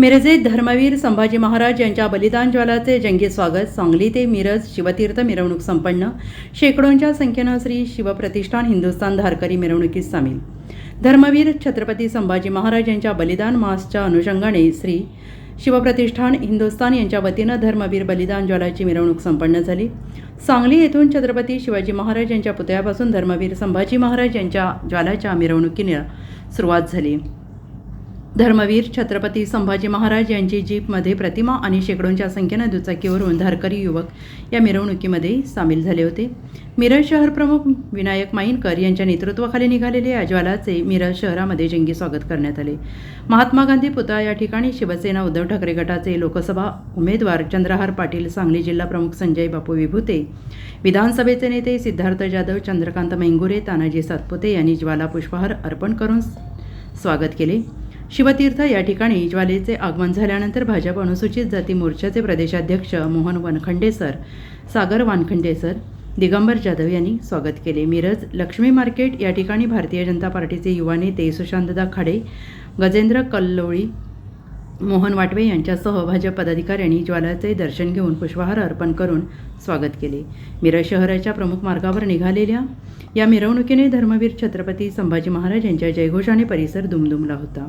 मिरजेत धर्मवीर संभाजी महाराज यांच्या बलिदान ज्वालाचे जंगी स्वागत सांगली ते मिरज शिवतीर्थ मिरवणूक संपन्न. शेकडोंच्या संख्येनं श्री शिवप्रतिष्ठान हिंदुस्थान धारकरी मिरवणुकीत सामील. धर्मवीर छत्रपती संभाजी महाराज यांच्या बलिदान मासच्या अनुषंगाने श्री शिवप्रतिष्ठान हिंदुस्थान यांच्या वतीनं धर्मवीर बलिदान ज्वालाची मिरवणूक संपन्न झाली. सांगली येथून छत्रपती शिवाजी महाराज यांच्या पुतळ्यापासून धर्मवीर संभाजी महाराज यांच्या ज्वालाच्या मिरवणुकीने सुरुवात झाली. धर्मवीर छत्रपती संभाजी महाराज यांची जीपमध्ये प्रतिमा आणि शेकडोंच्या संख्येनं दुचाकीवरून धारकरी युवक या मिरवणुकीमध्ये सामील झाले होते. मिरज शहर प्रमुख विनायक माईनकर यांच्या नेतृत्वाखाली निघालेले या ज्वालाचे मिरज शहरामध्ये जंगी स्वागत करण्यात आले. महात्मा गांधी पुतळा या ठिकाणी शिवसेना उद्धव ठाकरे गटाचे लोकसभा उमेदवार चंद्रहार पाटील सांगली जिल्हा प्रमुख संजय बापू विभूते विधानसभेचे नेते सिद्धार्थ जाधव चंद्रकांत मेंगुरे तानाजी सातपुते यांनी ज्वाला पुष्पहार अर्पण करून स्वागत केले. शिवतीर्थ या ठिकाणी ज्वालेचे आगमन झाल्यानंतर भाजप अनुसूचित जाती मोर्चाचे प्रदेशाध्यक्ष मोहन वानखंडे सर सागर वानखंडे सर दिगंबर जाधव यांनी स्वागत केले. मिरज लक्ष्मी मार्केट या ठिकाणी भारतीय जनता पार्टीचे युवा नेते सुशांतदा खाडे गजेंद्र कल्लोळी मोहन वाटवे यांच्यासह भाजप पदाधिकाऱ्यांनी ज्वालाचे दर्शन घेऊन पुष्पहार अर्पण करून स्वागत केले. मिरज शहराच्या प्रमुख मार्गावर निघालेल्या या मिरवणुकीने धर्मवीर छत्रपती संभाजी महाराज यांच्या जयघोषाने परिसर दुमदुमला होता.